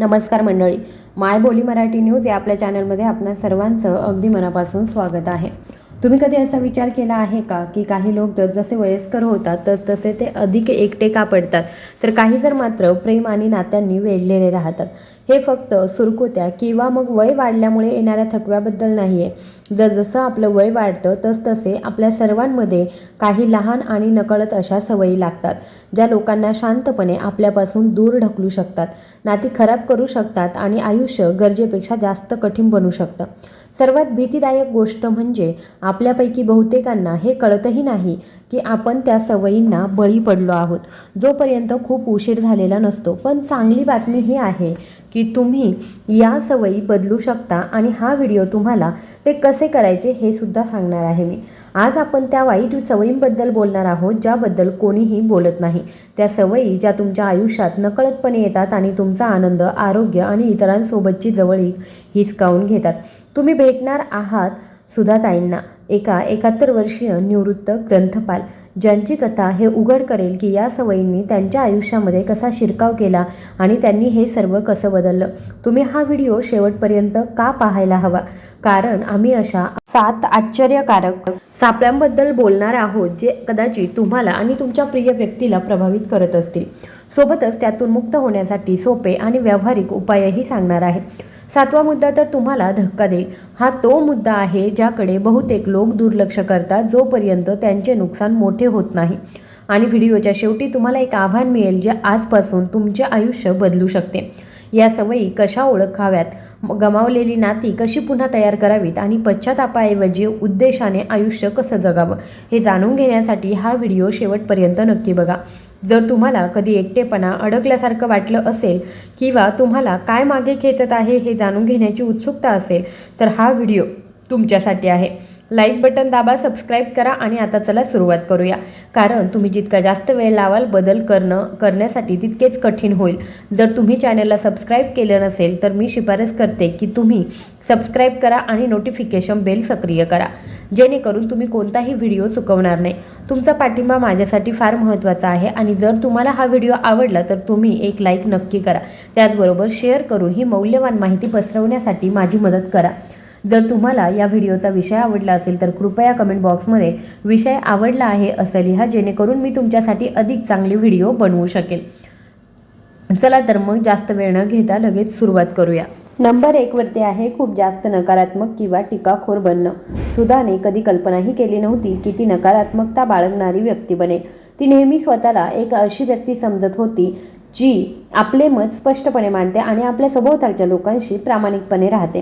नमस्कार मंडळी. माय बोली मराठी न्यूज या आपल्या चॅनलमध्ये आपणा सर्वांचं अगदी मनापासून स्वागत आहे. तुम्ही कधी असा विचार केला आहे का की काही लोक जसजसे वयस्कर होतात तसतसे ते अधिक एकटे का पडतात? तर काही जर मात्र प्रेम आणि नात्यांनी वेढलेले राहतात. हे फक्त सुरकुत्या किंवा मग वय वाढल्यामुळे येणाऱ्या थकव्याबद्दल नाही आहे जसजसं आपलं वय वाढतं तसतसे आपल्या सर्वांमध्ये काही लहान आणि नकळत अशा सवयी लागतात ज्या लोकांना शांतपणे आपल्यापासून दूर ढकलू शकतात. नाती खराब करू शकतात आणि आयुष्य गरजेपेक्षा जास्त कठीण बनू शकतं. सर्वात भीतीदायक गोष्ट म्हणजे आपल्यापैकी बहुतेकांना हे कळतही नाही की आपण त्या सवयींना बळी पडलो आहोत. जोपर्यंत खूप उशीर झालेला नसतो. पण चांगली बातमी ही आहे की तुम्ही या सवयी बदलू शकता आणि हा व्हिडिओ तुम्हाला ते कसे करायचे हे सुद्धा सांगणार आहे मी. आज आपण त्या वाईट सवयींबद्दल बोलणार आहोत ज्याबद्दल कोणीही बोलत नाही. त्या सवयी ज्या तुमच्या आयुष्यात नकळतपणे येतात आणि तुमचा आनंद आरोग्य आणि इतरांसोबतची जवळीक हिसकावून घेतात. तुम्ही भेटणार आहात सुधाताईंना एका एकाहत्तर वर्षीय निवृत्त ग्रंथपाल. ज्यांची कथा हे उघड करेल की या सवयींनी त्यांच्या आयुष्यामध्ये कसा शिरकाव केला आणि त्यांनी हे सर्व कसं बदललं. तुम्ही हा व्हिडिओ शेवटपर्यंत का पाहायला हवा? कारण आम्ही अशा सात आश्चर्यकारक सापळ्यांबद्दल बोलणार आहोत जे कदाचित तुम्हाला आणि तुमच्या प्रिय व्यक्तीला प्रभावित करत असतील. सोबतच त्यातून मुक्त होण्यासाठी सोपे आणि व्यावहारिक उपायही सांगणार आहे. सातवा मुद्दा तर तुम्हाला धक्का देईल. हा तो मुद्दा आहे ज्याकडे बहुतेक लोक दुर्लक्ष करतात जोपर्यंत त्यांचे नुकसान मोठे होत नाही. आणि व्हिडिओच्या शेवटी तुम्हाला एक आव्हान मिळेल जे आजपासून तुमचे आयुष्य बदलू शकते. या सवयी कशा ओळखाव्यात? गमावलेली नाती कशी पुन्हा तयार करावीत? आणि पश्चातापाऐवजी उद्देशाने आयुष्य कसं जगावं? हे जाणून घेण्यासाठी हा व्हिडिओ शेवटपर्यंत नक्की बघा. जर तुम्हाला कधी एकटेपणा अडकल्यासारखं वाटलं असेल किंवा तुम्हाला काय मागे खेचत आहे हे जाणून घेण्याची उत्सुकता असेल तर हा व्हिडिओ तुमच्यासाठी आहे. लाईक बटन दाबा सबस्क्राईब करा आणि आता चला सुरुवात करूया. कारण तुम्ही जितका जास्त वेळ लावाल बदल करणं करण्यासाठी तितकेच कठीण होईल. जर तुम्ही चॅनलला सबस्क्राईब केलं नसेल तर मी शिफारस करते की तुम्ही सबस्क्राईब करा आणि नोटिफिकेशन बेल सक्रिय करा. जेणेकरून तुम्ही कोणताही व्हिडिओ चुकवणार नाही. तुमचा पाठिंबा माझ्यासाठी फार महत्त्वाचा आहे आणि जर तुम्हाला हा व्हिडिओ आवडला तर तुम्ही एक लाईक नक्की करा. त्याचबरोबर शेअर करून ही मौल्यवान माहिती पसरवण्यासाठी माझी मदत करा. जर तुम्हाला या व्हिडिओचा विषय आवडला असेल तर कृपया कमेंट बॉक्समध्ये विषय आवडला आहे असं लिहा जेणेकरून मी तुमच्यासाठी अधिक चांगले व्हिडिओ बनवू शकेल. चला तर मग जास्त वेळ न घेता लगेच सुरुवात करूया. नंबर एकवरती आहे खूप जास्त नकारात्मक किंवा टीकाखोर बनणं. सुधाने कधी कल्पनाही केली नव्हती की ती नकारात्मकता बाळगणारी व्यक्ती बनेल. ती नेहमी स्वतःला एक अशी व्यक्ती समजत होती जी आपले मत स्पष्टपणे मांडते आणि आपल्या सभोवतालच्या लोकांशी प्रामाणिकपणे राहते.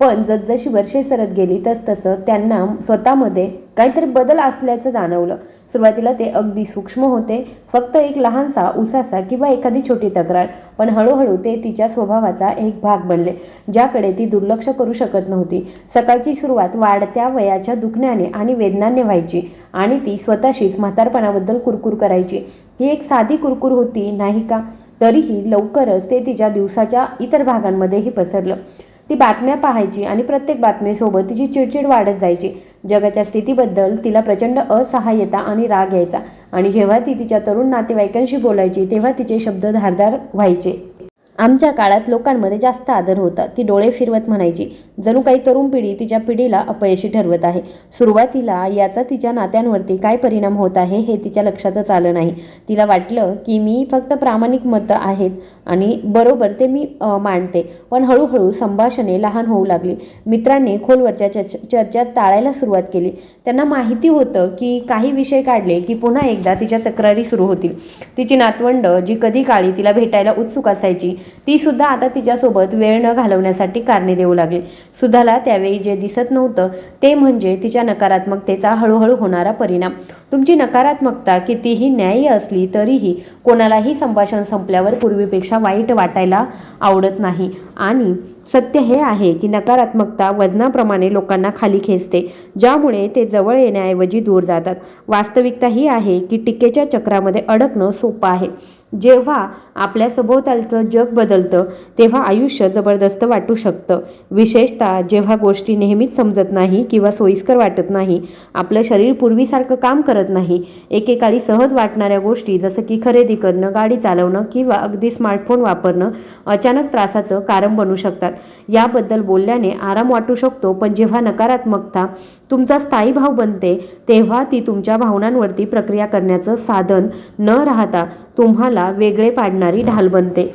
पण जसजशी वर्षे सरत गेली तसतसं त्यांना स्वतःमध्ये काहीतरी बदल असल्याचं जाणवलं. सुरुवातीला ते अगदी सूक्ष्म होते. फक्त एक लहानसा उसासा किंवा एखादी छोटी तक्रार पण हळूहळू ते तिच्या स्वभावाचा एक भाग बनले ज्याकडे ती दुर्लक्ष करू शकत नव्हती. सकाळची सुरुवात वाढत्या वयाच्या दुखण्याने आणि वेदनाने व्हायची आणि ती स्वतःशीच म्हातारपणाबद्दल कुरकुर करायची. ही एक साधी कुरकुर होती नाही का? तरीही लवकरच ते तिच्या दिवसाच्या इतर भागांमध्येही पसरलं. ती बातम्या पाहायची आणि प्रत्येक बातमीसोबत तिची चिडचिड वाढत जायची. जगाच्या स्थितीबद्दल तिला प्रचंड असहाय्यता आणि राग यायचा. आणि जेव्हा ती तिच्या तरुण नातेवाईकांशी बोलायची तेव्हा तिचे शब्द धारदार व्हायचे. आमच्या काळात लोकांमध्ये जास्त आदर होता. ती डोळे फिरवत म्हणायची जणू काही तरुण पिढी तिच्या पिढीला अपयशी ठरवत आहे. सुरुवातीला याचा तिच्या नात्यांवरती काय परिणाम होत आहे हे तिच्या लक्षातच आलं नाही. तिला वाटलं की मी फक्त प्रामाणिक मतं आहेत आणि बरोबर ते मी मांडते. पण हळूहळू संभाषणे लहान होऊ लागली. मित्रांनी खोलवरच्या चर्च चर्चा टाळायला सुरुवात केली. त्यांना माहिती होतं की काही विषय काढले की पुन्हा एकदा तिच्या तक्रारी सुरू होतील. तिची नातवंड जी कधी काळी तिला भेटायला उत्सुक असायची ती सुद्धा आता तिच्यासोबत वेळ न घालवण्यासाठी कारणे देऊ लागली. सुधाला त्यावेळी जे दिसत नव्हतं ते म्हणजे तिच्या नकारात्मकतेचा हळूहळू होणारा परिणाम. तुमची नकारात्मकता कितीही न्याय्य असली तरीही कोणालाही संभाषण संपल्यावर पूर्वीपेक्षा वाईट वाटायला आवडत नाही. आणि सत्य हे आहे की नकारात्मकता वजनाप्रमाणे लोकांना खाली खेचते ज्यामुळे ते जवळ येण्याऐवजी दूर जातात. वास्तविकता ही आहे की टीकेच्या चक्रामध्ये अडकणं सोपं आहे. जेव्हा आपल्या सभोवतालचं जग बदलतं तेव्हा आयुष्य जबरदस्त वाटू शकतं. विशेषतः जेव्हा गोष्टी नेहमीच समजत नाही किंवा सोयीस्कर वाटत नाही आपलं शरीर पूर्वीसारखं काम करत नाही. एकेकाळी सहज वाटणाऱ्या गोष्टी जसं की खरेदी करणं गाडी चालवणं किंवा अगदी स्मार्टफोन वापरणं अचानक त्रासाचं कारण बनू शकतात. याबद्दल बोलल्याने आराम वाटू शकतो पण जेव्हा नकारात्मकता तुमचा स्थायी भाव बनते तेव्हा ती तुमच्या भावनांवरती प्रक्रिया करण्याचं साधन न राहता तुम्हाला वेगळे पाडणारी ढाल बनते.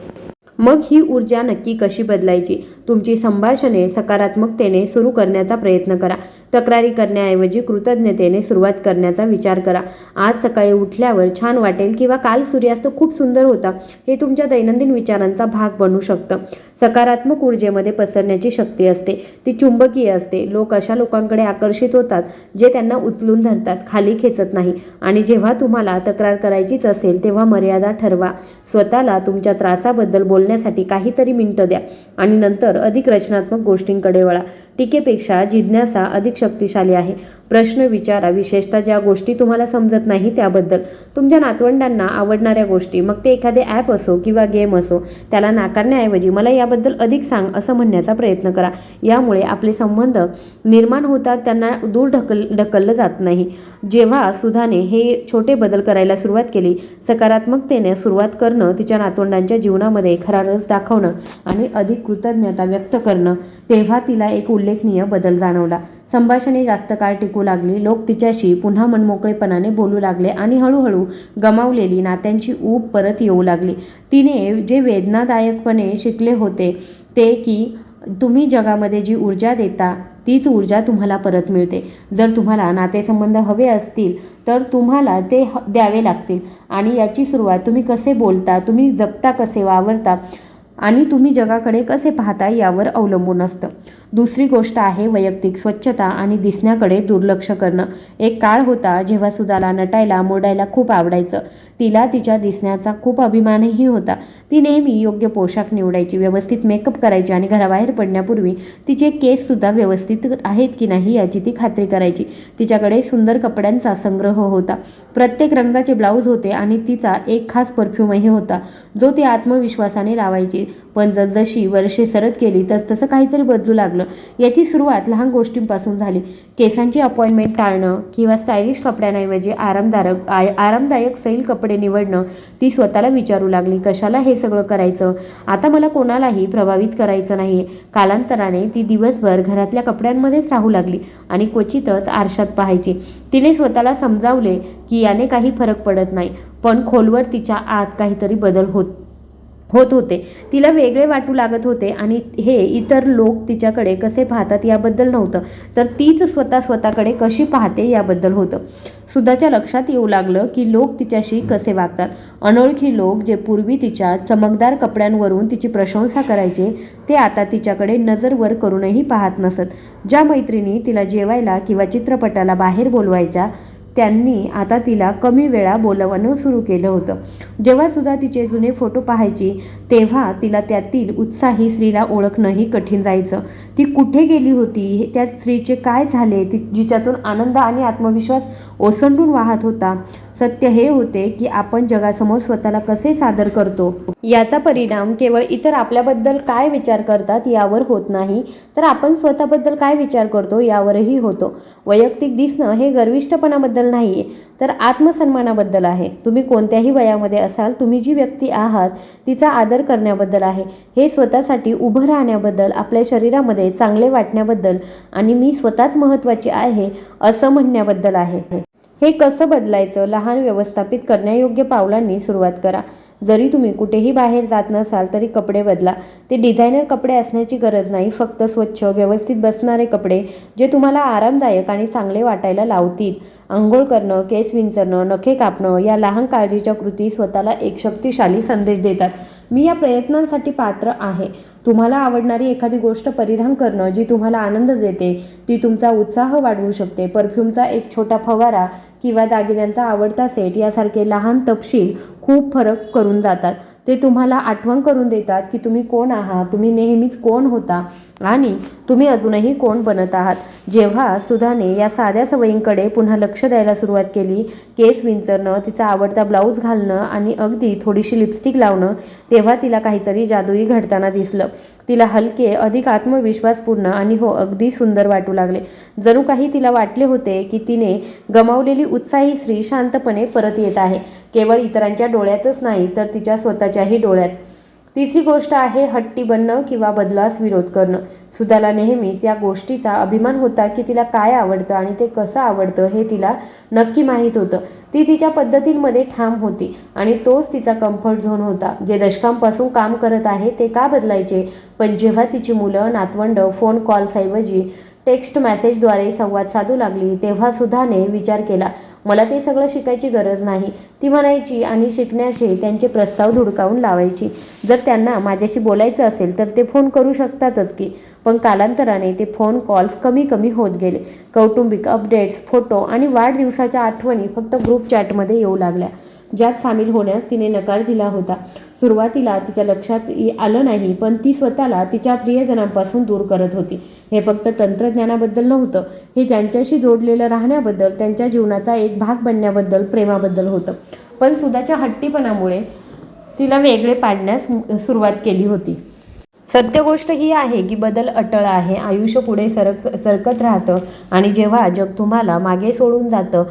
मग ही ऊर्जा नक्की कशी बदलायची? तुमची संभाषणे सकारात्मकतेने सुरू करण्याचा प्रयत्न करा. तक्रारी करण्याऐवजी कृतज्ञतेने सुरुवात करण्याचा विचार करा. आज सकाळी उठल्यावर छान वाटेल किंवा काल सूर्यास्त खूप सुंदर होता हे तुमच्या दैनंदिन विचारांचा भाग बनू शकतं. सकारात्मक ऊर्जेमध्ये पसरण्याची शक्ती असते. ती चुंबकीय असते. लोक अशा लोकांकडे आकर्षित होतात जे त्यांना उचलून धरतात खाली खेचत नाही. आणि जेव्हा तुम्हाला तक्रार करायचीच असेल तेव्हा मर्यादा ठरवा. स्वतःला तुमच्या त्रासाबद्दल बोलण्यासाठी काहीतरी मिनटं द्या आणि नंतर अधिक रचनात्मक गोष्टींकडे वळा. टीकेपेक्षा जिज्ञासा अधिक शक्तिशाली आहे. प्रश्न विचारा विशेषतः ज्या गोष्टी तुम्हाला समजत नाही त्याबद्दल. तुमच्या नातवंडांना आवडणाऱ्या गोष्टी मग ते एखादे ॲप असो किंवा गेम असो त्याला नाकारण्याऐवजी मला याबद्दल अधिक सांग असं म्हणण्याचा प्रयत्न करा. यामुळे आपले संबंध निर्माण होतात त्यांना दूर ढकल ढकललं जात नाही. जेव्हा सुधाने हे छोटे बदल करायला सुरुवात केली सकारात्मकतेने सुरुवात करणं तिच्या नातवंडांच्या जीवनामध्ये खरा रस दाखवणं आणि अधिक कृतज्ञता व्यक्त करणं तेव्हा तिला एक उल्लेखनीय बदल जाणवला. संभाषणे जास्त काळ टिकू लागली. लोक तिच्याशी पुन्हा मनमोकळेपणाने बोलू लागले आणि हळूहळू गमावलेली नात्यांची ऊब परत येऊ लागली. तिने जे वेदनादायकपणे शिकले होते ते की तुम्ही जगामध्ये जी ऊर्जा देता तीच ऊर्जा तुम्हाला परत मिळते. जर तुम्हाला नातेसंबंध हवे असतील तर तुम्हाला ते ह द्यावे लागतील. आणि याची सुरुवात तुम्ही कसे बोलता तुम्ही जगता कसे वावरता आणि तुम्ही जगाकडे कसे पाहता यावर अवलंबून असतं. दुसरी गोष्ट आहे वैयक्तिक स्वच्छता आणि दिसण्याकडे दुर्लक्ष करणं. एक काळ होता जेव्हा सुदाला नटायला मोडायला खूप आवडायचं. तिला तिच्या दिसण्याचा खूप अभिमानही होता. ती नेहमी योग्य पोशाख निवडायची व्यवस्थित मेकअप करायची आणि घराबाहेर पडण्यापूर्वी तिचे केससुद्धा व्यवस्थित आहेत की नाही याची ती खात्री करायची. तिच्याकडे सुंदर कपड्यांचा संग्रह होता. प्रत्येक रंगाचे ब्लाऊज होते आणि तिचा एक खास परफ्यूमही होता जो ती आत्मविश्वासाने लावायची. पण जसजशी वर्षे सरत गेली तस तसं काहीतरी बदलू लागलं. याची सुरुवात लहान गोष्टींपासून झाली. केसांची अपॉइंटमेंट टाळणं किंवा स्टायलिश कपड्यांऐवजी आरामदायक आय आरामदायक सैल कपडे निवडणं ती स्वतःला विचारू लागली कशाला हे सगळं करायचं? आता मला कोणालाही प्रभावित करायचं नाही कालांतराने ती दिवसभर घरातल्या कपड्यांमध्येच राहू लागली आणि क्वचितच आरशात पाहायची. तिने स्वतःला समजावले की याने काही फरक पडत नाही पण खोलवर तिच्या आत काहीतरी बदल होत होत होते. तिला वेगळे वाटू लागत होते आणि हे इतर लोक तिच्याकडे कसे पाहतात याबद्दल नव्हतं. तर तीच स्वतः स्वतःकडे कशी पाहते याबद्दल होतं. सुधाच्या लक्षात येऊ लागलं की लोक तिच्याशी कसे वागतात. अनोळखी लोक जे पूर्वी तिच्या चमकदार कपड्यांवरून तिची प्रशंसा करायचे ते आता तिच्याकडे नजरवर करूनही पाहत नसत. ज्या मैत्रिणी तिला जेवायला किंवा चित्रपटाला बाहेर बोलवायच्या त्यांनी आता तिला कमी वेळा बोलवणं सुरू केलं होतं. जेव्हा सुद्धा तिचे जुने फोटो पाहायची तेव्हा तिला त्यातील उत्साही स्त्रीला ओळखणंही कठीण जायचं. ती कुठे गेली होती? हे- त्या स्त्रीचे काय झाले? ती जिच्यातून आनंद आणि आत्मविश्वास ओसंडून वाहत होता. सत्य हे होते की आपण जगासमोर स्वतःला कसे सादर करतो? याचा परिणाम केवळ इतर आपल्याबद्दल काय विचार करतात यावर होत नाही. तर आपण स्वतःबद्दल काय विचार करतो यावरही होतो. वैयक्तिक दिसणं हे गर्विष्ठपणाबद्दल नाही आहे तर आत्मसन्मानाबद्दल आहे. तुम्ही कोणत्याही वयामध्ये असाल तुम्ही जी व्यक्ती आहात तिचा आदर करण्याबद्दल आहे. हे स्वतःसाठी उभं राहण्याबद्दल आपल्या शरीरामध्ये चांगले वाटण्याबद्दल आणि मी स्वतःच महत्त्वाची आहे असं म्हणण्याबद्दल आहे. हे कसं बदलायचं? लहान व्यवस्थापित करण्यायोग्य पावलांनी सुरुवात करा. जरी तुम्ही कुठेही बाहेर जात नसाल तरी कपडे बदला. ते डिझायनर कपडे असण्याची गरज नाही. फक्त स्वच्छ व्यवस्थित बसणारे कपडे जे तुम्हाला आरामदायक आणि चांगले वाटायला लावतील. आंघोळ करणं केस विंचरणं नखे कापणं या लहान काळजीच्या कृती स्वतःला एक शक्तिशाली संदेश देतात. मी या प्रयत्नांसाठी पात्र आहे. तुम्हाला आवडणारी एखादी गोष्ट परिधान करणं जी तुम्हाला आनंद देते ती तुमचा उत्साह वाढवू शकते. परफ्यूमचा एक छोटा फवारा किंवा दागिन्यांचा आवडता सेट यासारखे लहान तपशील खूप फरक करून जातात. ते तुम्हाला आठवण करून देतात की तुम्ही कोण आहात तुम्ही नेहमीच कोण होता आणि तुम्ही अजूनही कोण बनत आहात. जेव्हा सुधाने या साध्या सवयींकडे पुन्हा लक्ष द्यायला सुरुवात केली केस विंचरणं तिचा आवडता ब्लाऊज घालणं आणि अगदी थोडीशी लिपस्टिक लावणं तेव्हा तिला काहीतरी जादूई घडताना दिसलं. तिला हलके अधिक आत्मविश्वासपूर्ण आणि हो अगदी सुंदर वाटू लागले. जणू काही तिला वाटले होते की तिने गमावलेली उत्साही स्त्री शांतपणे परत येत आहे. केवळ इतरांच्या डोळ्यातच नाही तर तिच्या स्वतःच्याही डोळ्यात. तिसरी गोष्ट आहे हट्टी बनणं किंवा बदलास विरोध करणं. सुधाला नेहमीच या गोष्टीचा अभिमान होता की तिला काय आवडतं आणि ते कसं आवडतं हे तिला नक्की माहीत होतं. ती तिच्या पद्धतींमध्ये ठाम होती आणि तोच तिचा कम्फर्ट झोन होता. जे दशकांपासून काम करत आहे ते का बदलायचे? पण जेव्हा तिची मुलं नातवंड फोन कॉल्सऐवजी टेक्स्ट मॅसेजद्वारे संवाद साधू लागली तेव्हा सुधाने विचार केला मला ते सगळं शिकायची गरज नाही. ती म्हणायची आणि शिकण्याचे त्यांचे प्रस्ताव धुडकावून लावायची. जर त्यांना माझ्याशी बोलायचं असेल तर ते फोन करू शकतातच की. पण कालांतराने ते फोन कॉल्स कमी कमी होत गेले. कौटुंबिक अपडेट्स फोटो आणि वाढदिवसाच्या आठवणी फक्त ग्रुप चॅटमध्ये येऊ लागल्या. ज्यात सामील होण्यास तिने नकार दिला होता. सुरुवातीला तिच्या लक्षात आलं नाही पण ती स्वतःला तिच्या प्रियजनांपासून दूर करत होती. हे फक्त तंत्रज्ञानाबद्दल नव्हतं. हे ज्यांच्याशी जोडलेलं राहण्याबद्दल त्यांच्या जीवनाचा एक भाग बनण्याबद्दल प्रेमाबद्दल होतं. पण सुधाच्या हट्टीपणामुळे तिला वेगळे पाडण्यास सुरुवात केली होती. सत्य गोष्ट ही आहे की बदल अटळ आहे. आयुष्य पुढे सरक सरकत राहतं आणि जेव्हा जग तुम्हाला मागे सोडून जातं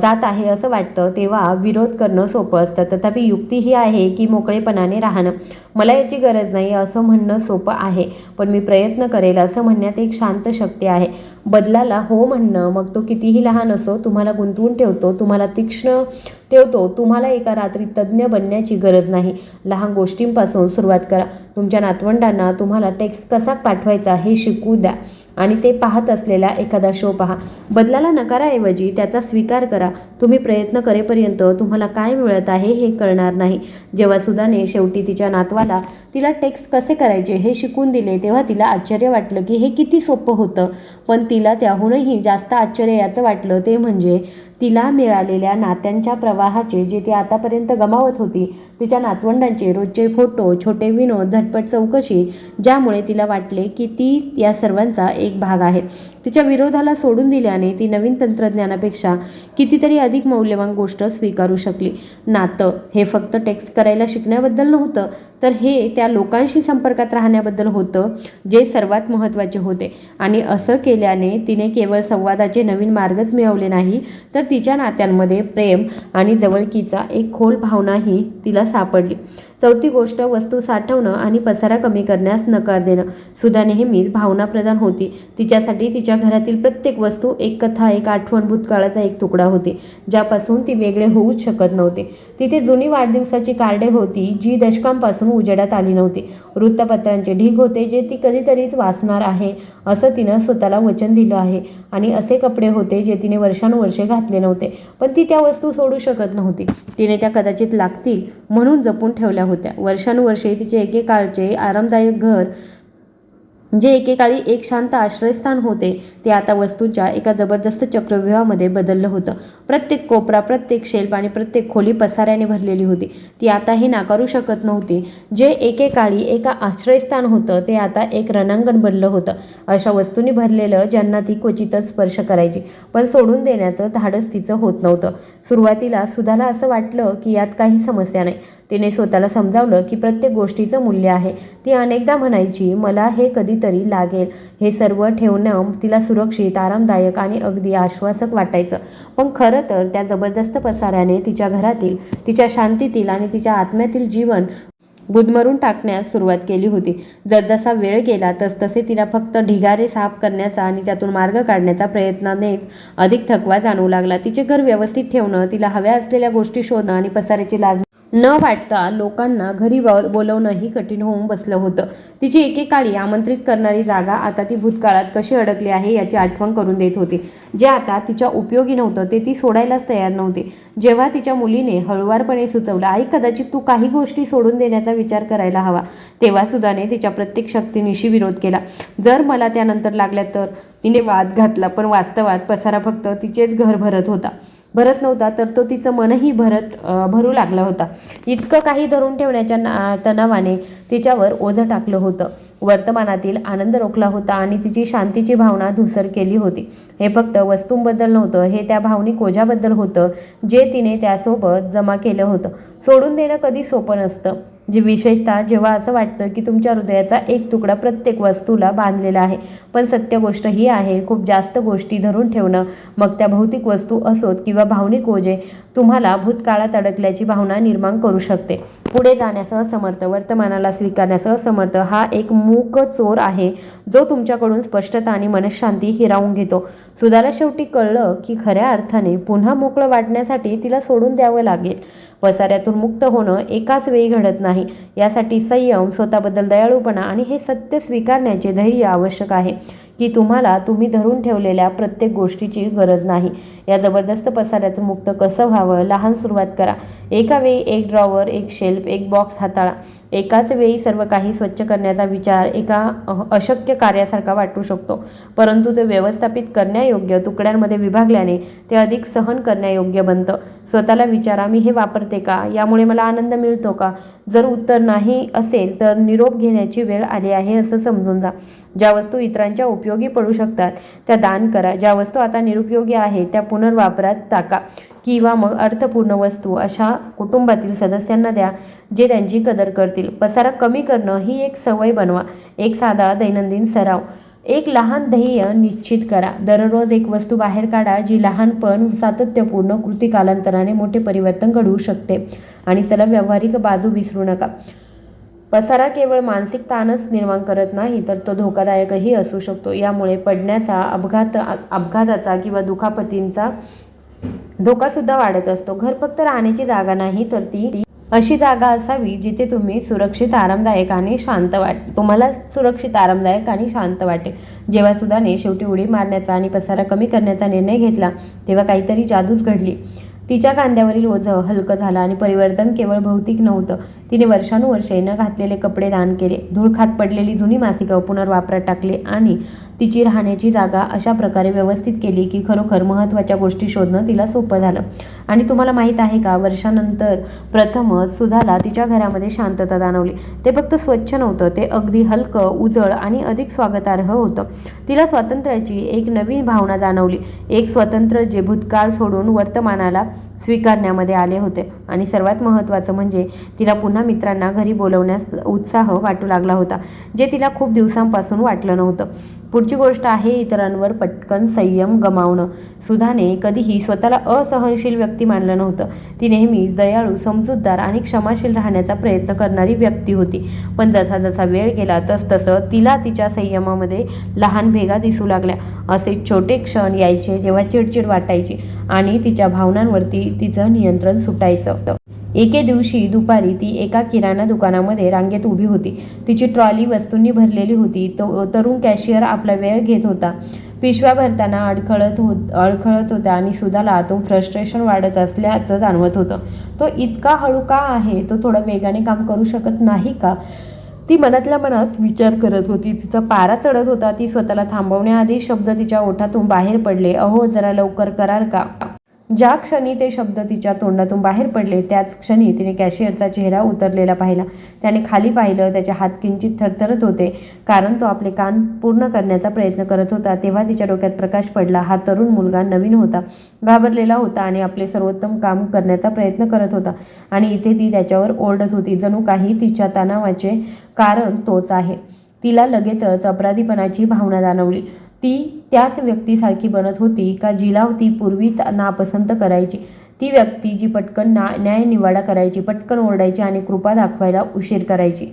जात आहे असं वाटतं तेव्हा विरोध करणं सोपं असतं. तथापि युक्ती ही आहे की मोकळेपणाने राहणं मला याची गरज नाही असं म्हणणं सोपं आहे. पण मी प्रयत्न करेल असं म्हणण्यात एक शांत शक्ती आहे. बदलाला हो म्हणणं मग तो कितीही लहान असो तुम्हाला गुंतवून ठेवतो तुम्हाला तीक्ष्ण ठेवतो. तुम्हाला एका रात्री तज्ज्ञ बनण्याची गरज नाही. लहान गोष्टींपासून सुरुवात करा. तुमच्या नातवंडांना तुम्हाला टेक्स्ट कसा पाठवायचा हे शिकू द्या आणि ते पाहत असलेला एखादा शो पहा. बदलाला नकाराऐवजी त्याचा स्वीकार करा. तुम्ही प्रयत्न करेपर्यंत तुम्हाला काय मिळत आहे हे कळणार नाही. जेव्हा सुधाने शेवटी तिच्या नातवाला तिला टेक्स्ट कसे करायचे हे शिकून दिले तेव्हा तिला आश्चर्य वाटलं की हे किती सोपं होतं. पण तिला त्याहूनही जास्त आश्चर्य याचं वाटलं ते म्हणजे तिला मिळालेल्या नात्यांच्या प्रवाहाचे जे ती आतापर्यंत गमावत होती तिच्या नातवंडांचे रोजचे फोटो छोटे विनोद झटपट चौकशी ज्यामुळे तिला वाटले की ती या सर्वांचा एक भाग आहे. तिच्या विरोधाला सोडून दिल्याने ती नवीन तंत्रज्ञानापेक्षा कितीतरी अधिक मौल्यवान गोष्ट स्वीकारू शकली. नातं हे फक्त टेक्स्ट करायला शिकण्याबद्दल नव्हतं तर हे त्या लोकांशी संपर्कात राहण्याबद्दल होतं जे सर्वात महत्त्वाचे होते. आणि असं केल्याने तिने केवळ संवादाचे नवीन मार्गच मिळवले नाही तर तिच्या नात्यांमध्ये प्रेम आणि जवळकीचा एक खोल भावनाही तिला सापडली. चौथी गोष्ट वस्तू साठवणं आणि पसारा कमी करण्यास नकार देणं. सुद्धा नेहमीच भावनाप्रधान होती. तिच्यासाठी तिच्या घरातील प्रत्येक वस्तू एक कथा एक आठवण भूतकाळाचा एक तुकडा होती ज्यापासून ती वेगळे होऊच शकत नव्हते. तिथे जुनी वाढदिवसाची कार्डे होती जी दशकांपासून उजेडात आली नव्हती. वृत्तपत्रांचे ढीग होते जे ती कधीतरीच वाचणार आहे असं तिनं स्वतःला वचन दिलं आहे. आणि असे कपडे होते जे तिने वर्षानुवर्षे घातले नव्हते पण ती त्या वस्तू सोडू शकत नव्हती. तिने त्या कदाचित लागतील म्हणून जपून ठेवल्या होत्या. वर्षानुवर्षे तिचे एकेकाळचे आरामदायक घर जे एकेकाळी एक शांत आश्रयस्थान होते ते आता वस्तूंच्या एका जबरदस्त चक्रव्यूहामध्ये बदललं होतं. प्रत्येक कोपरा प्रत्येक शेल्फ आणि प्रत्येक खोली पसाऱ्याने भरलेली होती. ती आता हे नाकारू शकत नव्हती. जे एकेकाळी एका आश्रयस्थान होतं ते आता एक रणांगण बनलं होतं. अशा वस्तूंनी भरलेलं ज्यांना ती क्वचितच स्पर्श करायची. पण सोडून देण्याचं धाडस तिचं होत नव्हतं. सुरुवातीला सुधाला असं वाटलं की यात काही समस्या नाही. तिने स्वतःला समजावलं की प्रत्येक गोष्टीचं मूल्य आहे. ती अनेकदा म्हणायची मला हे कधी कधीतरी लागेल. हे सर्व ठेवणं तिला सुरक्षित आरामदायक आणि अगदी आश्वासक वाटायचं. पण खरं तर त्या जबरदस्त पसाऱ्याने तिच्या घरातील तिच्या शांतीतील आणि तिच्या आत्म्यातील जीवन गुदमरून टाकण्यास सुरुवात केली होती. जसजसा वेळ गेला तसतसे तिला फक्त ढिगारे साफ करण्याचा आणि त्यातून मार्ग काढण्याचा प्रयत्नानेच अधिक थकवा जाणवू लागला. तिचे घर व्यवस्थित ठेवणं तिला हव्या असलेल्या गोष्टी शोधणं आणि पसाऱ्याची लाज न वाटता लोकांना घरी बोल बोलवणंही कठीण होऊन बसलं होतं. तिची एकेकाळी आमंत्रित करणारी जागा आता ती भूतकाळात कशी अडकली आहे याची आठवण करून देत होती. जे आता तिच्या उपयोगी नव्हतं ते ती सोडायलाच तयार नव्हती. जेव्हा तिच्या मुलीने हळुवारपणे सुचवलं आई कदाचित तू काही गोष्टी सोडून देण्याचा विचार करायला हवा. तेव्हा सुद्धाने तिच्या प्रत्येक शक्तीनिशी विरोध केला. जर मला त्यानंतर लागल्या तर? तिने वाद घातला पण वास्तवात पसारा फक्त तिचेच घर भरत होता. भरत नव्हता तर तो तिचं मनही भरत भरू लागला होता. इतकं काही धरून ठेवण्याच्या ना तणावाने तिच्यावर ओझं टाकलं होतं. वर्तमानातील आनंद रोखला होता आणि तिची शांतीची भावना धुसर केली होती. हे फक्त वस्तूंबद्दल नव्हतं हे त्या भावनिक ओझ्याबद्दल होतं जे तिने त्यासोबत जमा केलं होतं. सोडून देणं कधी सोपं नसतं. जे विशेषतः जेव्हा असं वाटतं की तुमच्या हृदयाचा एक तुकडा प्रत्येक वस्तूला बांधलेला आहे पण सत्य गोष्ट ही आहे खूप जास्त गोष्टी धरून ठेवणं मग त्या भौतिक वस्तू असोत किंवा भावनिक ओझे तुम्हाला भूतकाळात अडकल्याची भावना निर्माण करू शकते. पुढे जाण्यासह समर्थ वर्तमानाला स्वीकारण्यासह समर्थ हा एक मूक चोर आहे जो तुमच्याकडून स्पष्टता आणि मनशांती हिरावून घेतो. सुधाला शेवटी कळलं की खऱ्या अर्थाने पुन्हा मोकळं वाटण्यासाठी तिला सोडून द्यावं लागेल. पसाऱ्यातून मुक्त होणं एकाच वेळी घडत नाही. यासाठी संयम स्वतःबद्दल दयाळूपणा आणि हे सत्य स्वीकारण्याचे धैर्य आवश्यक आहे. की तुम्हाला तुम्ही धरून ठेवलेल्या प्रत्येक गोष्टीची गरज नाही. या जबरदस्त पसाऱ्यातून मुक्त कसं व्हावं? लहान सुरुवात करा. एका वेळी एक ड्रॉवर एक शेल्फ एक बॉक्स हाताळा. एकाच वेळी सर्व काही स्वच्छ करण्याचा विचार एका अशक्य कार्यासारखा वाटू शकतो. परंतु ते व्यवस्थापित करण्यायोग्य तुकड्यांमध्ये विभागल्याने ते अधिक सहन करण्यायोग्य बनतं. स्वतःला विचारा मी हे वापरते का? यामुळे मला आनंद मिळतो का? जर उत्तर नाही असेल तर निरोप घेण्याची वेळ आली आहे असं समजून जा. ज्या वस्तू इतरांच्या उपयोगी पडू शकतात त्या दान करा. ज्या वस्तू आता निरुपयोगी आहेत त्या पुनर्वापरात टाका. किंवा मग अर्थपूर्ण वस्तू अशा कुटुंबातील सदस्यांना द्या जे त्यांची कदर करतील. पसारा कमी करणं ही एक सवय बनवा. एक साधा दैनंदिन सराव. एक लहान ध्येय निश्चित करा. दररोज एक वस्तू बाहेर काढा जी लहानपण सातत्यपूर्ण कृती कालांतराने मोठे परिवर्तन घडवू शकते. आणि चला व्यावहारिक बाजू विसरू नका. पसारा केवळ मानसिक ताणच निर्माण करत नाही तर तो धोकादायकही असू शकतो. यामुळे पडण्याचा अपघात अपघाताचा किंवा दुखापतींचा धोकासुद्धा वाढत असतो. घर फक्त राहण्याची जागा नाही तर ती अशी जागा असावी जिथे तुम्ही सुरक्षित आरामदायक आणि शांत वाट तुम्हाला सुरक्षित आरामदायक आणि शांत वाटेल. जेव्हा सुधाने शेवटी उडी मारण्याचा आणि पसारा कमी करण्याचा निर्णय घेतला तेव्हा काहीतरी जादूच घडली. तिच्या कांद्यावरील ओझं हलकं झालं आणि परिवर्तन केवळ भौतिक नव्हतं. तिने वर्षानुवर्षे न घातलेले कपडे दान केले धूळ खात पडलेली जुनी मासिकं पुनर्वापरात टाकले आणि तिची राहण्याची जागा अशा प्रकारे व्यवस्थित केली की खरोखर महत्त्वाच्या गोष्टी शोधणं तिला सोपं झालं. आणि तुम्हाला माहीत आहे का वर्षानंतर प्रथमच सुधाला तिच्या घरामध्ये शांतता जाणवली. ते फक्त स्वच्छ नव्हतं ते अगदी हलकं उजळ आणि अधिक स्वागतार्ह होतं. तिला स्वातंत्र्याची एक नवीन भावना जाणवली. एक स्वतंत्र जे भूतकाळ सोडून वर्तमानाला स्वीकारण्यामध्ये आले होते. आणि सर्वात महत्त्वाचं म्हणजे तिला पुन्हा मित्रांना घरी बोलवण्यास उत्साह वाटू लागला होता जे तिला खूप दिवसांपासून वाटलं नव्हतं. पुढची गोष्ट आहे इतरांवर पटकन संयम गमावणं. सुधाने कधीही स्वतःला असहनशील व्यक्ती मानलं नव्हतं. ती नेहमी दयाळू समजूतदार आणि क्षमाशील राहण्याचा प्रयत्न करणारी व्यक्ती होती. पण जसा जसा वेळ गेला तस तसं तिला तिच्या संयमामध्ये लहान भेगा दिसू लागल्या. असे छोटे क्षण यायचे जेव्हा चिडचिड वाटायची आणि तिच्या भावनांवरती तिचं नियंत्रण सुटायचं. एके दिवशी दुपारी ती एका किराणा दुकानामध्ये रांगेत उभी होती. तिची ट्रॉली वस्तूंनी भरलेली होती. तो तरुण कॅशियर आपला वेळ घेत होता. पिशव्या भरताना अडखळत होत अडखळत होता आणि सुधाला आतून फ्रस्ट्रेशन वाढत असल्याचं जाणवत होतं. तो इतका हळू का आहे? तो थोडं वेगाने काम करू शकत नाही का? ती मनातल्या मनात विचार करत होती. तिचा पारा चढत होता. ती स्वतःला थांबवण्याआधी शब्द तिच्या ओठातून बाहेर पडले. अहो जरा लवकर कराल का? ज्या क्षणी ते शब्द तिच्या तोंडातून बाहेर पडले त्याच क्षणी तिने कॅशियरचा चेहरा उतरलेला पाहिला. त्याने खाली पाहिलं त्याचे हात किंचित थरथरत होते कारण तो आपले कान पूर्ण करण्याचा प्रयत्न करत होता. तेव्हा तिच्या डोक्यात प्रकाश पडला. हा तरुण मुलगा नवीन होता घाबरलेला होता आणि आपले सर्वोत्तम काम करण्याचा प्रयत्न करत होता. आणि इथे ती त्याच्यावर ओरडत होती. जणू काही तिच्या तणावाचे कारण तोच आहे. तिला लगेचच अपराधीपणाची भावना जाणवली. ती त्याच व्यक्तीसारखी बनत होती का जिला ती पूर्वी नापसंत करायची? ती व्यक्ती जी पटकन ना न्याय निवाडा करायची पटकन ओरडायची आणि कृपा दाखवायला उशीर करायची.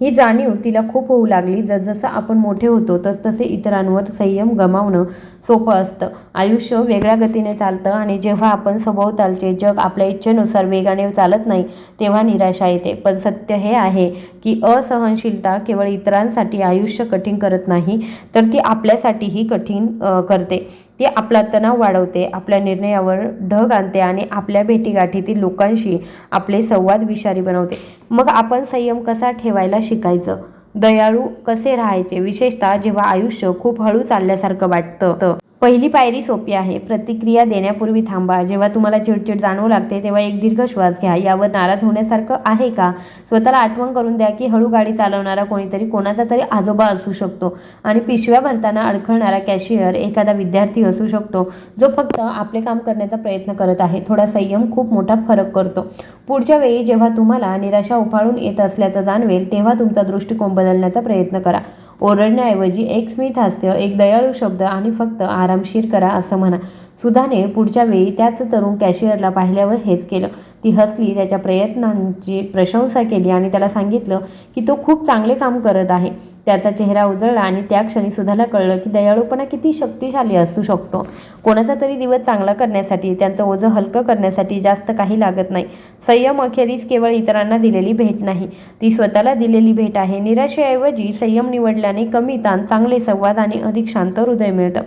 ही जाणीव तिला खूप होऊ लागली. जसजसं आपण मोठे होतो तसतसे इतरांवर संयम गमावणं सोपं असतं. आयुष्य वेगळ्या गतीने चालतं आणि जेव्हा आपण सभोवतालचे जग आपल्या इच्छेनुसार वेगाने चालत नाही तेव्हा निराशा येते. पण सत्य हे आहे की असहनशीलता केवळ इतरांसाठी आयुष्य कठीण करत नाही तर ती आपल्यासाठीही कठीण करते. ती आपला तणाव वाढवते आपल्या निर्णयावर ढग आणते आणि आपल्या भेटीगाठीतील लोकांशी आपले संवाद विषारी बनवते. मग आपण संयम कसा ठेवायला शिकायचं? दयाळू कसे राहायचे? विशेषतः जेव्हा आयुष्य खूप हळू चालल्यासारखं वाटतं. पहिली पायरी सोपी आहे. प्रतिक्रिया देण्यापूर्वी थांबा. जेव्हा तुम्हाला चिडचिड जाणवू लागते तेव्हा एक दीर्घ श्वास घ्या. यावर नाराज होण्यासारखं आहे का? स्वतःला आठवण करून द्या की हळू गाडी चालवणारा कोणीतरी कोणाचा तरी आजोबा असू शकतो आणि पिशव्या भरताना अडखळणारा कॅशियर एखादा विद्यार्थी असू शकतो जो फक्त आपले काम करण्याचा प्रयत्न करत आहे. थोडा संयम खूप मोठा फरक करतो. पुढच्या वेळी जेव्हा तुम्हाला निराशा उफाळून येत असल्याचं जाणवेल तेव्हा तुमचा दृष्टिकोन बदलण्याचा प्रयत्न करा. ओरडण्याऐवजी एक स्मित हास्य एक दयाळू शब्द आणि फक्त आरामशीर करा असं म्हणा. सुधाने पुढच्या वेळी त्याच तरुण कॅशियरला पाहिल्यावर हेच केलं. ती हसली त्याच्या प्रयत्नांची प्रशंसा केली आणि त्याला सांगितलं की तो खूप चांगले काम करत आहे. त्याचा चेहरा उजळला आणि त्या क्षणी सुधाला कळलं की दयाळूपणा किती शक्तिशाली असू शकतो. कोणाचा तरी दिवस चांगला करण्यासाठी त्यांचं ओझं हलकं करण्यासाठी जास्त काही लागत नाही. संयम अखेरीस केवळ इतरांना दिलेली भेट नाही. ती स्वतःला दिलेली भेट आहे. निराशेऐवजी संयम निवडल्याने कमी ताण चांगले संवाद आणि अधिक शांत हृदय मिळतं.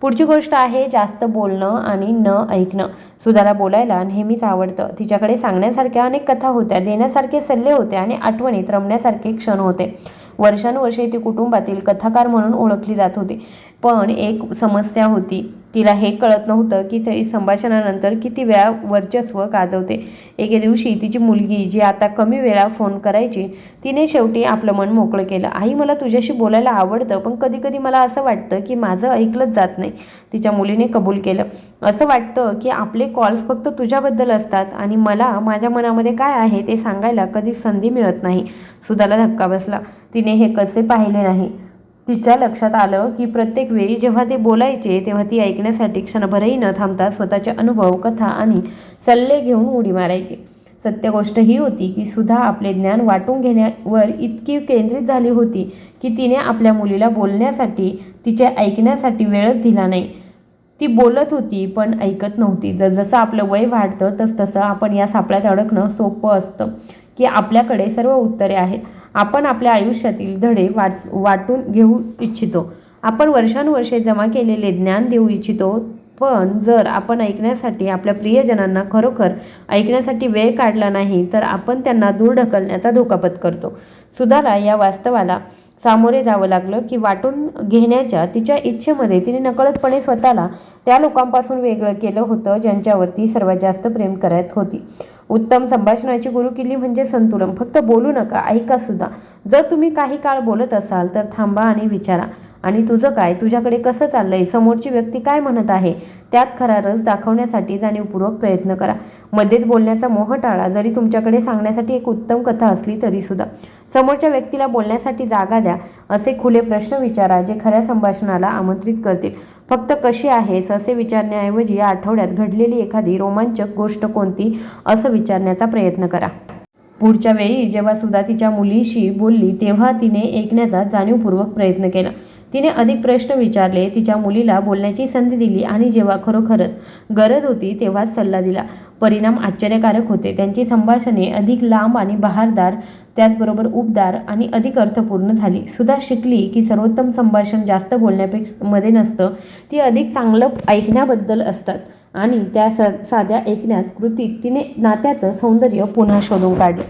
पुढची गोष्ट आहे जास्त बोलणं आणि न ऐकणं. सुधाला बोलायला नेहमीच आवडतं. तिच्याकडे सांगण्यासारख्या अनेक कथा होत्या देण्यासारखे सल्ले होते आणि आठवणीत रमण्यासारखे क्षण होते. वर्षानुवर्षे ती कुटुंबातील कथाकार म्हणून ओळखली जात होती. पण एक समस्या होती. तिला हे कळत नव्हतं की ते संभाषणानंतर किती वेळा वर्चस्व गाजवते. एके दिवशी तिची मुलगी जी आता कमी वेळा फोन करायची तिने शेवटी आपलं मन मोकळं केलं. आई मला तुझ्याशी बोलायला आवडतं पण कधी कधी मला असं वाटतं की माझं ऐकलंच जात नाही. तिच्या मुलीने कबूल केलं. असं वाटतं की आपले कॉल्स फक्त तुझ्याबद्दल असतात आणि मला माझ्या मनामध्ये काय आहे ते सांगायला कधी संधी मिळत नाही. सुधाला धक्का बसला. तिने हे कसे पाहिले नाही? तिच्या लक्षात आलं की प्रत्येक वेळी जेव्हा ते बोलायचे तेव्हा ती ऐकण्यासाठी क्षणभरही न थांबता स्वतःचे अनुभव कथा आणि सल्ले घेऊन उडी मारायची. सत्य गोष्ट ही होती की सुधा आपले ज्ञान वाटून घेण्यावर इतकी केंद्रित झाली होती की तिने आपल्या मुलीला बोलण्यासाठी तिचे ऐकण्यासाठी वेळच दिला नाही. ती बोलत होती पण ऐकत नव्हती. जसं आपलं वय वाढतं तस तसं आपण या सापळ्यात अडकणं सोपं असतं की आपल्याकडे सर्व उत्तरे आहेत. आपण आपल्या आयुष्यातील धडे वाच वाटून घेऊ इच्छितो. आपण वर्षानुवर्षे जमा केलेले ज्ञान देऊ इच्छितो पण जर आपण ऐकण्यासाठी आपल्या प्रियजनांना खरोखर ऐकण्यासाठी वेळ काढला नाही तर आपण त्यांना दूर ढकलण्याचा धोकापत करतो. सुधाला या वास्तवाला सामोरे जावं लागलं की वाटून घेण्याच्या तिच्या इच्छेमध्ये तिने नकळतपणे स्वतःला त्या लोकांपासून वेगळं केलं होतं ज्यांच्यावरती सर्वात जास्त प्रेम करत होती. उत्तम संभाषणाची गुरुकिल्ली म्हणजे संतुलन. फक्त बोलू नका ऐका सुद्धा. जर तुम्ही काही काळ बोलत असाल तर थांबा आणि विचारा. आणि तुझं काय? तुझ्याकडे कसं चाललंय? समोरची व्यक्ती काय म्हणत आहे? त्यात खरा रस दाखवण्यासाठी जाणीवपूर्वक प्रयत्न करा. मध्येच बोलण्याचा मोह टाळा. जरी तुमच्याकडे सांगण्यासाठी एक उत्तम कथा असली तरी सुद्धा. समोरच्या व्यक्तीला बोलण्यासाठी जागा द्या. असे खुले प्रश्न विचारा जे खऱ्या संभाषणाला आमंत्रित करतील. फक्त कशी आहेस? असे विचारण्याऐवजी या आठवड्यात घडलेली एखादी रोमांचक गोष्ट कोणती? असं विचारण्याचा प्रयत्न करा. पुढच्या वेळी जेव्हा सुद्धा तिच्या मुलीशी बोलली तेव्हा तिने ऐकण्याचा जाणीवपूर्वक प्रयत्न केला. तिने अधिक प्रश्न विचारले तिच्या मुलीला बोलण्याची संधी दिली आणि जेव्हा खरोखरच गरज होती तेव्हाच सल्ला दिला. परिणाम आश्चर्यकारक होते. त्यांची संभाषणे अधिक लांब आणि बहारदार त्याचबरोबर उबदार आणि अधिक अर्थपूर्ण झाली. सुद्धा शिकली की सर्वोत्तम संभाषण जास्त बोलण्यापेक्षा मध्ये नसतं ती अधिक चांगलं ऐकण्याबद्दल असतात आणि त्या स साध्या ऐकण्यात कृतीत तिने नात्याचं सौंदर्य पुन्हा शोधून काढलं.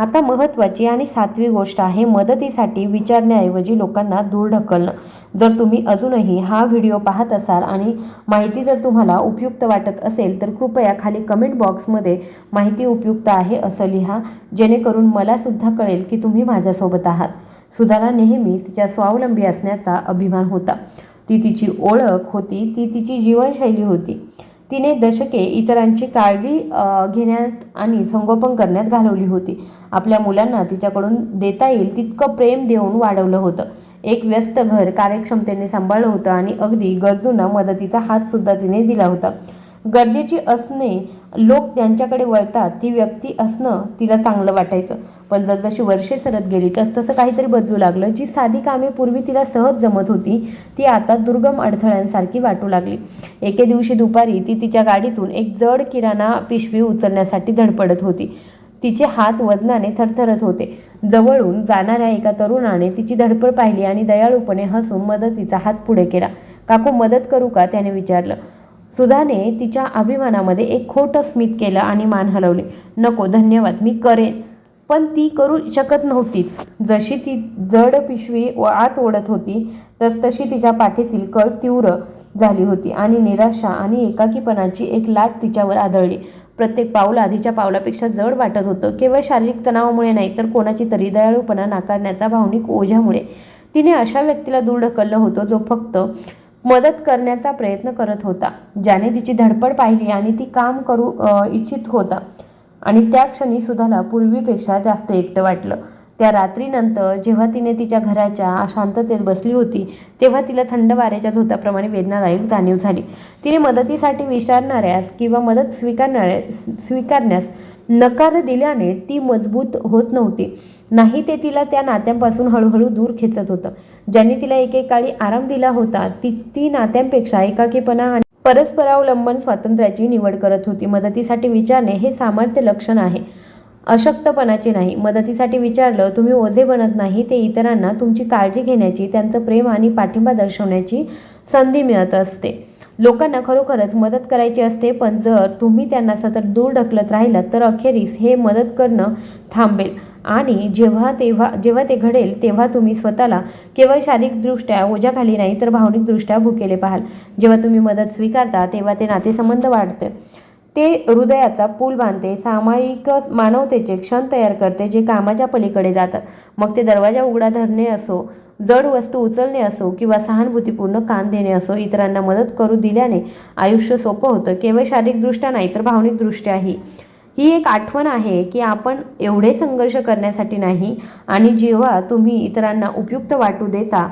आता महत्त्वाची आणि सातवी गोष्ट आहे मदतीसाठी विचारण्याऐवजी लोकांना दूर ढकलणं. जर तुम्ही अजूनही हा व्हिडिओ पाहत असाल आणि माहिती जर तुम्हाला उपयुक्त वाटत असेल तर कृपया खाली कमेंट बॉक्समध्ये माहिती उपयुक्त आहे असं लिहा जेणेकरून मलासुद्धा कळेल की तुम्ही माझ्यासोबत आहात. सुधारा नेहमीच तिच्या स्वावलंबी असण्याचा अभिमान होता. ती तिची ओळख होती ती तिची जीवनशैली होती. तिने दशके इतरांची काळजी घेण्यात आणि संगोपन करण्यात घालवली होती. आपल्या मुलांना तिच्याकडून देता येईल तितकं प्रेम देऊन वाढवलं होतं. एक व्यस्त घर कार्यक्षमतेने सांभाळलं होतं आणि अगदी गरजूंना मदतीचा हातसुद्धा तिने दिला होता. गरजेची असणे लोक त्यांच्याकडे वळतात ती व्यक्ती असणं तिला चांगलं वाटायचं. पण जसजशी वर्षे सरत गेली तस तसं काहीतरी बदलू लागलं. जी साधी कामे पूर्वी तिला सहज जमत होती ती आता दुर्गम अडथळ्यांसारखी वाटू लागली. एके दिवशी दुपारी ती तिच्या गाडीतून एक जड किराणा पिशवी उचलण्यासाठी धडपडत होती. तिचे हात वजनाने थरथरत होते. जवळून जाणाऱ्या एका तरुणाने तिची धडपड पाहिली आणि दयाळूपणे हसून मदतीचा हात पुढे केला. काकू मदत करू का? त्याने विचारलं. सुधाने तिच्या अभिमानामध्ये एक खोटं स्मित केलं आणि मान हलवली. नको धन्यवाद मी करेन. पण ती करू शकत नव्हतीच. जशी ती जड पिशवी व आत ओढत होती तस तशी तिच्या पाठीतील कळ तीव्र झाली होती आणि निराशा आणि एकाकीपणाची एक लाट तिच्यावर आदळली. प्रत्येक पाऊल आधीच्या पावलापेक्षा जड वाटत होतं. केवळ शारीरिक तणावामुळे नाही तर कोणाची तरी दयाळूपणा नाकारण्याचा भावनिक ओझ्यामुळे. तिने अशा व्यक्तीला दूर ढकललं होतं जो फक्त मदत करण्याचा प्रयत्न करत होता. ज्याने तिची धडपड पाहिली आणि ती काम करू इच्छित होता. आणि त्या क्षणी सुधाला पूर्वीपेक्षा जास्त एकटं वाटलं. त्या रात्रीनंतर जेव्हा तिने तिच्या घराच्या शांततेत बसली होती तेव्हा तिला थंड वाऱ्याच्या झोताप्रमाणे वेदनादायक जाणीव झाली. तिने मदतीसाठी विचारणाऱ्यास किंवा मदत स्वीकारणाऱ्या स्वीकारण्यास नकार दिल्याने ती मजबूत होत नव्हती. नाही ते तिला त्या नात्यांपासून हळूहळू दूर खेचत होतं. ज्यांनी तिला एकेकाळी आराम दिला होता ती ती नात्यांपेक्षा एकाकीपणा आणि परस्परावलंबन स्वातंत्र्याची निवड करत होती. मदतीसाठी विचारणे हे सामर्थ्य लक्षण आहे. अशक्तपणाचे नाही. मदतीसाठी विचारलं तुम्ही ओझे बनत नाही ते इतरांना तुमची काळजी घेण्याची त्यांचं प्रेम आणि पाठिंबा दर्शवण्याची संधी मिळत असते. लोकांना खरोखरच मदत करायची असते पण जर तुम्ही त्यांना सतत दूर ढकलत राहिलात तर अखेरीस हे मदत करणं थांबेल. आणि जेव्हा तेव्हा जेव्हा ते घडेल तेव्हा तुम्ही स्वतःला केवळ शारीरिकदृष्ट्या ओझ्याखाली नाही तर भावनिकदृष्ट्या भुकेले पाहाल. जेव्हा तुम्ही मदत स्वीकारता तेव्हा ते नातेसंबंध वाढते. ते हृदयाचा पूल बांधते सामायिक मानवतेचे क्षण तयार करते जे कामाच्या पलीकडे जातात. मग ते दरवाजा उघडा धरणे असो जड वस्तू उचलणे असो किंवा सहानुभूतीपूर्ण कान देणे असो इतरांना मदत करू दिल्याने आयुष्य सोपं होतं. केवळ शारीरिकदृष्ट्या नाही तर भावनिकदृष्ट्याही ही एक आठवण आहे की आपण एवढे संघर्ष करण्यासाठी नाही आणि जेव्हा तुम्ही इतरांना उपयुक्त वाटू देता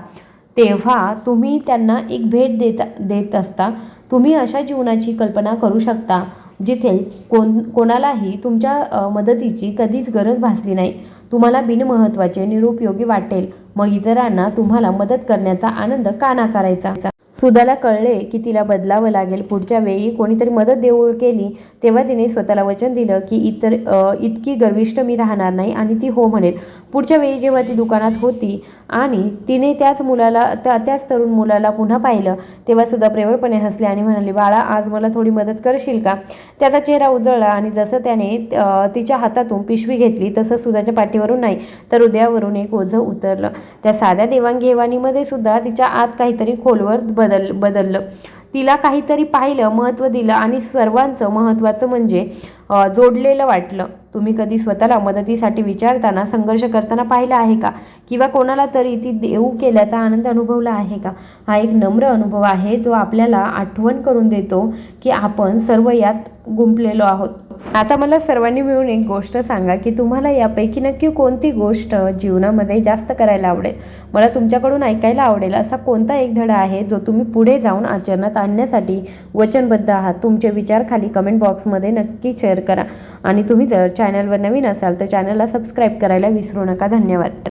तेव्हा तुम्ही त्यांना एक भेट देता देत असता. तुम्ही अशा जीवनाची कल्पना करू शकता. जिथे कोण कोणालाही तुमच्या मदतीची कधीच गरज भासली नाही. तुम्हाला बिनमहत्त्वाचे निरुपयोगी वाटेल. मग इतरांना तुम्हाला मदत करण्याचा आनंद का नाकारायचा सुधाला कळले की तिला बदलावं लागेल. पुढच्या वेळी कोणीतरी मदत देऊळ केली तेव्हा तिने स्वतःला वचन दिलं की इतर इतकी गर्विष्ट मी राहणार नाही आणि ती हो म्हणेल. पुढच्या वेळी जेव्हा ती दुकानात होती आणि तिने त्याच मुलाला त्या त्याच तरुण मुलाला पुन्हा पाहिलं तेव्हा सुद्धा प्रेमळपणे हसले आणि म्हणाले बाळा आज मला थोडी मदत करशील का? त्याचा चेहरा उजळला आणि जसं त्याने तिच्या हातातून पिशवी घेतली तसं सुधाच्या पाठीवरून नाही तर हृदयावरून एक ओझं उतरलं. त्या साध्या देवाणघेवाणीमध्ये सुद्धा तिच्या आत काहीतरी खोलवर बदल बदल बदललं. तिला काहीतरी पाहिलं महत्त्व दिलं आणि सर्वांचं महत्त्वाचं म्हणजे जोडलेलं वाटलं. तुम्ही कधी स्वतःला मदतीसाठी विचारताना संघर्ष करताना पाहिलं आहे का? किंवा कोणाला तरी ती देऊ केल्याचा आनंद अनुभवला आहे का? हा एक नम्र अनुभव आहे जो आपल्याला आठवण करून देतो की आपण सर्व यात गुंपलेलो आहोत. आता मला सर्वांनी मिळून एक गोष्ट सांगा की तुम्हाला यापैकी नक्की कोणती गोष्ट जीवनामध्ये जास्त करायला आवडेल? मला तुमच्याकडून ऐकायला आवडेल असा कोणता एक धडा आहे जो तुम्ही पुढे जाऊन आचरणात आणण्यासाठी वचनबद्ध आहात? तुमचे विचार खाली कमेंट बॉक्समध्ये नक्की शेअर करा. आणि तुम्ही जर चॅनलवर नवीन असाल तर चॅनलला सबस्क्राईब करायला विसरू नका. धन्यवाद.